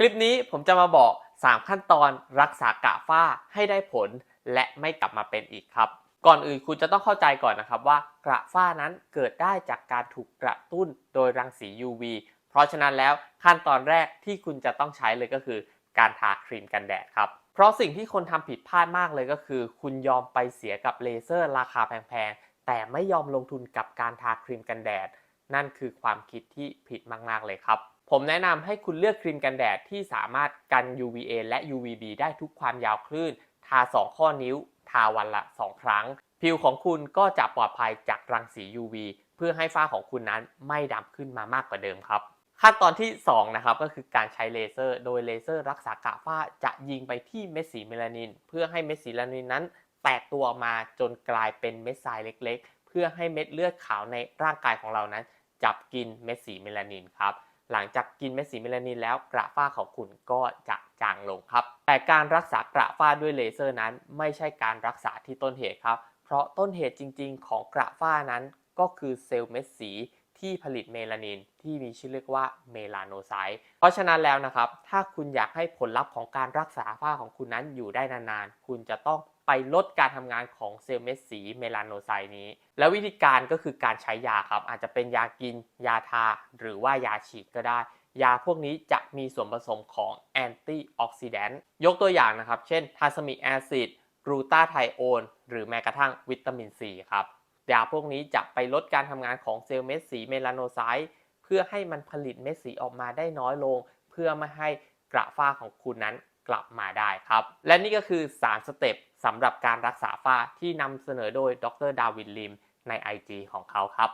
คลิปนี้ผมจะมาบอก 3 ขั้นตอนรักษากระฝ้าให้ได้ผล และไม่กลับมาเป็นอีกครับ ก่อนอื่นคุณจะต้องเข้าใจก่อนนะครับว่ากระฝ้านั้นเกิดได้จากการถูกกระตุ้นโดยรังสี UV เพราะฉะนั้นแล้วขั้นตอนแรกที่คุณจะต้องใช้เลยก็คือ การทาครีมกันแดดครับ เพราะสิ่งที่คนทำผิดพลาดมากเลยก็คือ คุณยอมไปเสียกับเลเซอร์ราคาแพงๆแต่ไม่ยอมลงทุนกับการทาครีมกันแดด นั่นคือความคิดที่ผิดมากๆเลยครับ ผมแนะนำให้คุณเลือกครีมกันแดดที่สามารถกัน UVA และ UVB ได้ทุกความยาวคลื่น ทา 2 ข้อนิ้ว ทาวันละ 2 ครั้ง ผิวของคุณก็จะปลอดภัยจากรังสี UV เพื่อให้ฝ้าของคุณนั้นไม่ดำขึ้นมามากกว่าเดิมครับ ขั้นตอนที่ 2 นะครับก็คือการใช้เลเซอร์ โดยเลเซอร์รักษากระฝ้าจะยิงไปที่เม็ดสีเมลานิน เพื่อให้เม็ดสีเมลานินนั้น แตกตัวออกมาจนกลายเป็นเม็ดทรายเล็ก ๆ เพื่อให้เม็ดเลือดขาวในร่างกายของเรานั้น จับกินเม็ดสีเมลานินครับ หลังจากกินเม็ดสีเมลานินแล้วกระฝ้าของคุณก็จะจางลงครับ แต่การรักษากระฝ้าด้วยเลเซอร์นั้น ไม่ใช่การรักษาที่ต้นเหตุครับ เพราะต้นเหตุจริง ๆ ของกระฝ้านั้นก็คือเซลล์เม็ดสี ที่ผลิตเมลานินที่มีชื่อเรียกว่าเมลาโนไซต์เพราะฉะนั้นแล้วนะครับ ถ้าคุณอยากให้ผลลัพธ์ของการรักษาฝ้าของคุณนั้นอยู่ได้นานๆ คุณจะต้องไปลดการทำงานของเซลล์เม็ดสีเมลาโนไซต์นี้ แล้ววิธีการก็คือการใช้ยาครับ อาจจะเป็นยากิน ยาทา หรือว่ายาฉีดก็ได้ ยาพวกนี้จะมีส่วนผสมของแอนตี้ออกซิแดนต์ยกตัวอย่างนะครับ เช่นทาสมิกแอซิดกรูตาไทโอนหรือแม้กระทั่งวิตามินซีครับ ยาพวกนี้จะไปลดการทำงานของเซลล์เม็ดสีเมลาโนไซต์เพื่อให้มันผลิตเม็ดสีออกมาได้น้อยลง เพื่อไม่ให้กระฝ้าของคุณนั้นกลับมาได้ครับ และนี่ก็คือ 3 สเต็ปสำหรับการรักษาฝ้าที่นำเสนอโดยดรดาวินลิมใน IG ของเขาครับ